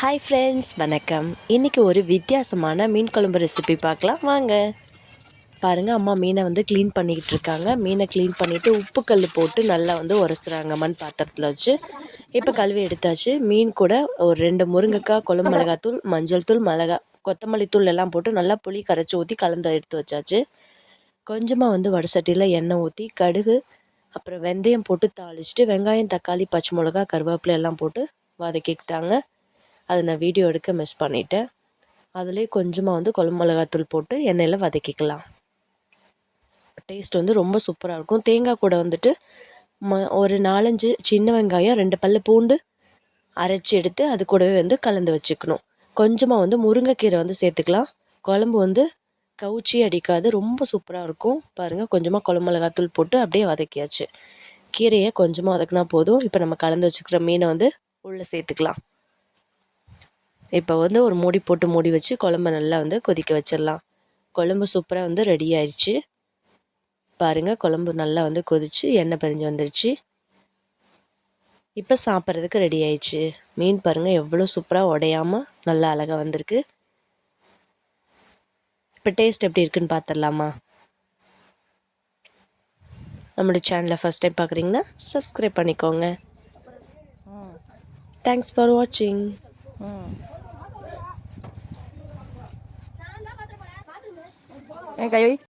Hi friends வணக்கம். இன்றைக்கி ஒரு வித்தியாசமான மீன் குழம்பு ரெசிபி பார்க்கலாம். வாங்க. பாருங்கள் அம்மா மீனை வந்து க்ளீன் பண்ணிக்கிட்டு இருக்காங்க. மீனை க்ளீன் பண்ணிவிட்டு உப்பு கல் போட்டு நல்லா வந்து உரசுறாங்க மண் பாத்திரத்தில் வச்சு. இப்போ கழுவி எடுத்தாச்சு. மீன் கூட ஒரு ரெண்டு முருங்கைக்காய் குழம்பு மிளகாத்தூள் மஞ்சள் தூள் மிளகா கொத்தமல்லி தூள் எல்லாம் போட்டு நல்லா புளி கரைச்சி ஊற்றி கலந்து எடுத்து வச்சாச்சு. கொஞ்சமாக வந்து வடசட்டியில் எண்ணெய் ஊற்றி கடுகு அப்புறம் வெந்தயம் போட்டு தாளிச்சிட்டு வெங்காயம் தக்காளி பச்சை மிளகா கருவேப்பிலை எல்லாம் போட்டு வதக்கிக்கிட்டாங்க. அதை நான் வீடியோ எடுக்க மிஸ் பண்ணிட்டேன். அதிலே கொஞ்சமாக வந்து குழம்பு மிளகாத்தூள் போட்டு எண்ணெயில் வதக்கிக்கலாம். டேஸ்ட் வந்து ரொம்ப சூப்பராக இருக்கும். தேங்காய் கூட வந்துட்டு ம ஒரு நாலஞ்சு சின்ன வெங்காயம் ரெண்டு பல்ல பூண்டு அரைச்சி எடுத்து அது கூடவே வந்து கலந்து வச்சுக்கணும். கொஞ்சமாக வந்து முருங்கைக்கீரை வந்து சேர்த்துக்கலாம். குழம்பு வந்து கவுச்சி அடிக்காது. ரொம்ப சூப்பராக இருக்கும். பாருங்கள் கொஞ்சமாக குழம்பு மிளகாத்தூள் போட்டு அப்படியே வதக்கியாச்சு. கீரையை கொஞ்சமாக வதக்கினா போதும். இப்போ நம்ம கலந்து வச்சுக்கிற மீனை வந்து உள்ளே சேர்த்துக்கலாம். இப்போ வந்து ஒரு மூடி போட்டு மூடி வச்சு குழம்ப நல்லா வந்து கொதிக்க வச்சிடலாம். குழம்பு சூப்பராக வந்து ரெடி ஆயிடுச்சு பாருங்கள் குழம்பு நல்லா வந்து கொதிச்சு எண்ணெய் பிரிஞ்சு வந்துடுச்சு இப்போ சாப்பிட்றதுக்கு ரெடி ஆயிடுச்சு மீன் பாருங்கள் எவ்வளோ சூப்பராக உடையாமல் நல்லா அழகாக வந்திருக்கு. இப்போ டேஸ்ட் எப்படி இருக்குன்னு பார்த்துடலாமா நம்மளோட சேனலை ஃபஸ்ட் டைம் பார்க்குறீங்கன்னா சப்ஸ்கிரைப் பண்ணிக்கோங்க. தேங்க்ஸ் ஃபார் வாட்சிங் Eh, okay.